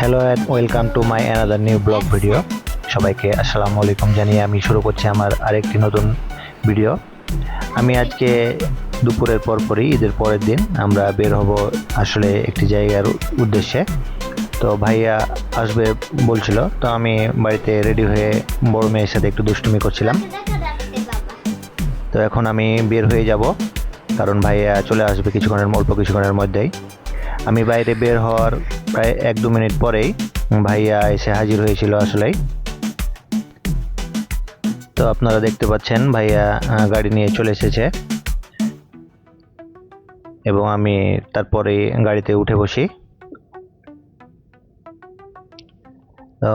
Hello and welcome to my another new blog video. সবাইকে আসসালামু আলাইকুম জানিয়ে আমি শুরু করছি আমার আরেকটি নতুন ভিডিও। আমি আজকে দুপুরের পরপরই ঈদের পরের দিন আমরা বের হব আসলে একটি জায়গার উদ্দেশ্যে। তো ভাইয়া আসবে বলছিল তো আমি বাড়িতে রেডি হয়ে বড় মেয়ের সাথে একটু দুষ্টুমি করছিলাম। তো এখন আমি বের হয়ে যাব কারণ ভাইয়া চলে আসবে কিছুক্ষণের অল্প কিছুক্ষণের মধ্যেই। আমি বাইরে বের হওয়ার প্রায় এক দু মিনিট পরেই ভাইয়া এসে হাজির হয়েছিল আসলেই। তো আপনারা দেখতে পাচ্ছেন ভাইয়া গাড়ি নিয়ে চলে এসেছে। এবং আমি তারপরে গাড়িতে উঠে বসি।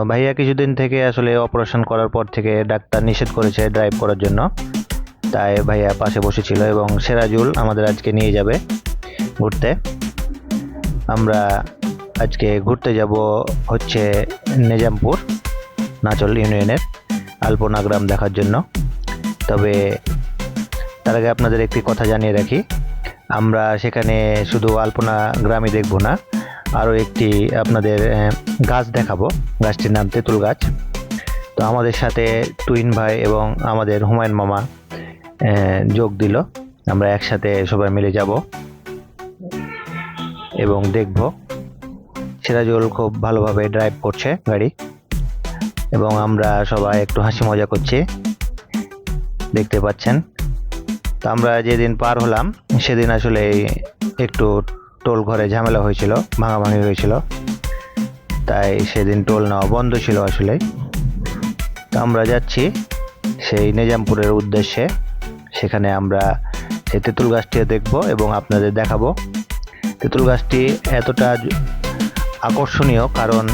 ভাইয়া কিছুদিন থেকে আসলে অপারেশন করার পর থেকে ডাক্তার নিষেধ করেছে ড্রাইভ করার জন্য। তাই ভাইয়া পাশে বসেছিল এবং সেরাজুল আমাদের আজকে নিয়ে যাবে ঘুরতে। আমরা আজকে ঘুরতে যাব হচ্ছে নিজামপুর, নাচল ইউনিয়নের আলপনা গ্রাম দেখার জন্য। তবে তার আগে আপনাদের একটি কথা জানিয়ে রাখি, আমরা সেখানে শুধু আলপনা গ্রামই দেখব না, আরও একটি আপনাদের গাছ দেখাবো। গাছটির নাম তেঁতুল গাছ। তো আমাদের সাথে টুইন ভাই এবং আমাদের হুমায়ুন মামা যোগ দিল। আমরা একসাথে সবাই মিলে যাব এবং দেখব। সিরাজুল খুব ভালোভাবে ড্রাইভ করছে গাড়ি। এবং আমরা সবাই একটু হাসি মজা করছি। দেখতে পাচ্ছেন। তো আমরা যেদিন পার হলাম, সেদিন আসলে একটু টোল ঘরে ঝামেলা হয়েছিল, ভাঙাভাঙি হয়েছিল। তাই সেদিন টোল নেওয়া বন্ধ ছিল আসলে। তো আমরা যাচ্ছি সেই নিজামপুরের উদ্দেশ্যে। সেখানে আমরা সেই তেঁতুল গাছটিও দেখব এবং আপনাদের দেখাবো। তেঁতুল গাছটি এতটা আকর্ষণীয় কারণ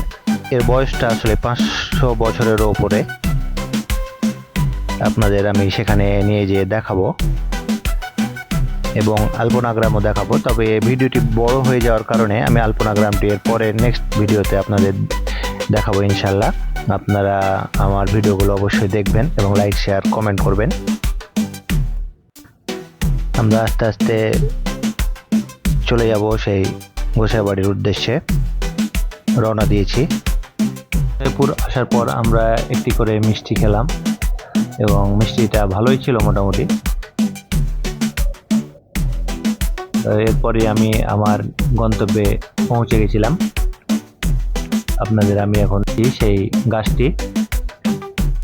এর বয়সটা আসলে পাঁচশো বছরেরও ওপরে আপনাদের আমি সেখানে নিয়ে যেয়ে দেখাবো এবং আলপনা গ্রামও দেখাবো। তবে ভিডিওটি বড় হয়ে যাওয়ার কারণে আমি আলপনা গ্রামটি এর পরে নেক্সট ভিডিওতে আপনাদের দেখাবো ইনশাল্লাহ আপনারা আমার ভিডিওগুলো অবশ্যই দেখবেন এবং লাইক শেয়ার কমেন্ট করবেন। আমরা আস্তে আস্তে চলে যাব সেই গোসাইবাড়ির উদ্দেশ্যে। রওনা দিয়েছি। জয়পুর আসার পর আমরা একটি করে মিষ্টি খেলাম এবং মিষ্টিটা ভালোই ছিল মোটামুটি। এরপরে আমি আমার গন্তব্যে পৌঁছে গেছিলাম। আপনাদের আমি এখন সেই গাছটি।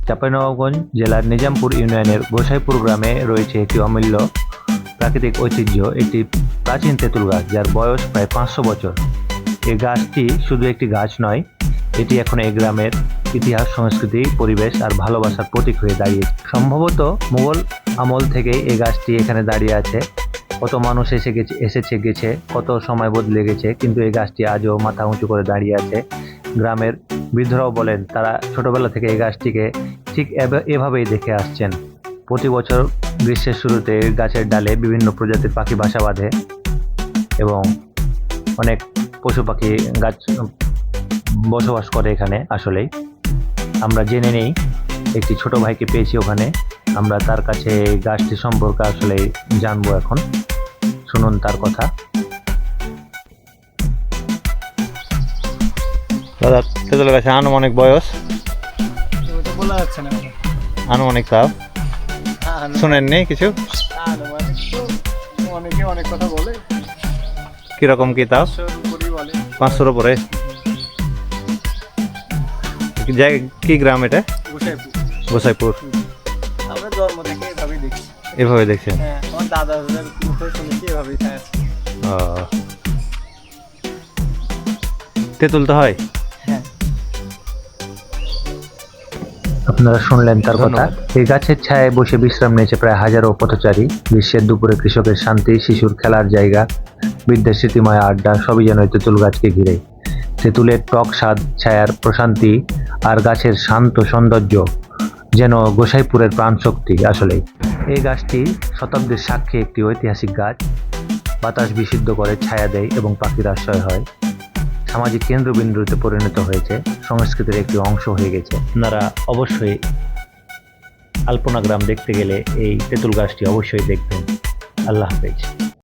চাঁপাইনবাবগঞ্জ জেলার নিজামপুর ইউনিয়নের গোসাইপুর গ্রামে রয়েছে একটি অমূল্য প্রাকৃতিক ঐতিহ্য, একটি প্রাচীন তেঁতুল গাছ যার বয়স প্রায় পাঁচশো বছর। এই গাছটি শুধু একটি গাছ নয়, এটি এখন এই গ্রামের ইতিহাস, সংস্কৃতি, পরিবেশ আর ভালোবাসার প্রতীক হয়ে দাঁড়িয়েছে। সম্ভবত মুঘল আমল থেকে এই গাছটি এখানে দাঁড়িয়ে আছে। কত মানুষ এসে গেছে, এসেছে, গেছে, কত সময় বদলে গেছে, কিন্তু এই গাছটি আজও মাথা উঁচু করে দাঁড়িয়ে আছে। গ্রামের বৃদ্ধরাও বলেন, তারা ছোটবেলা থেকে এই গাছটিকে ঠিক এভ- এভাবেই দেখে আসছেন। প্রতি বছর গ্রীষ্মের শুরুতে গাছের ডালে বিভিন্ন প্রজাতির পাখি বাসা বাঁধে এবং অনেক পশু পাখি গাছ বসবাস করে এখানে আসলেই। আমরা জেনে নেই একটি ছোট ভাইকে পেয়েছি ওখানে। আমরা তার কাছে গাছটি সম্পর্কে আসলে জানব এখন। শুনুন তার কথা। দাদা তেতুল গাছে আনুমানিক বয়স? ওটা বলা যাচ্ছে না। এখন। আনুমানিক তাও? শুনেননি কিছু? অনেকে অনেক কথা বলে। কীরকম কি তাও? পাঁচশোর জায়গা কি গ্রাম এটা? গোসাইপুর। গোসাইপুর। আমরা জন্ম থেকে এভাবে দেখছেন? হ্যাঁ তেঁতুল তো হয়? হ্যাঁ। আপনারা শুনলেন তার কথা। এই গাছের ছায়ায় বসে বিশ্রাম নিয়েছে প্রায় হাজারো পথচারী। বিশ্বের দুপুরে কৃষকের শান্তি শিশুর খেলার জায়গা। বৃদ্ধের স্মৃতিময় আড্ডা সবই যেন তেঁতুল গাছকে ঘিরে। তেঁতুলের টক স্বাদ, ছায়ার প্রশান্তি আর গাছের শান্ত সৌন্দর্য যেন গোসাইপুরের প্রাণশক্তি আসলে এই গাছটি শতাব্দীর সাক্ষী একটি ঐতিহাসিক গাছ। বাতাস বিশুদ্ধ করে ছায়া দেয় এবং পাখির আশ্রয় হয়। সামাজিক কেন্দ্রবিন্দুতে পরিণত হয়েছে, সংস্কৃতির একটি অংশ হয়ে গেছে। আপনারা অবশ্যই আলপনা গ্রাম দেখতে গেলে এই তেঁতুল গাছটি অবশ্যই দেখবেন। আল্লাহ হাফেজ।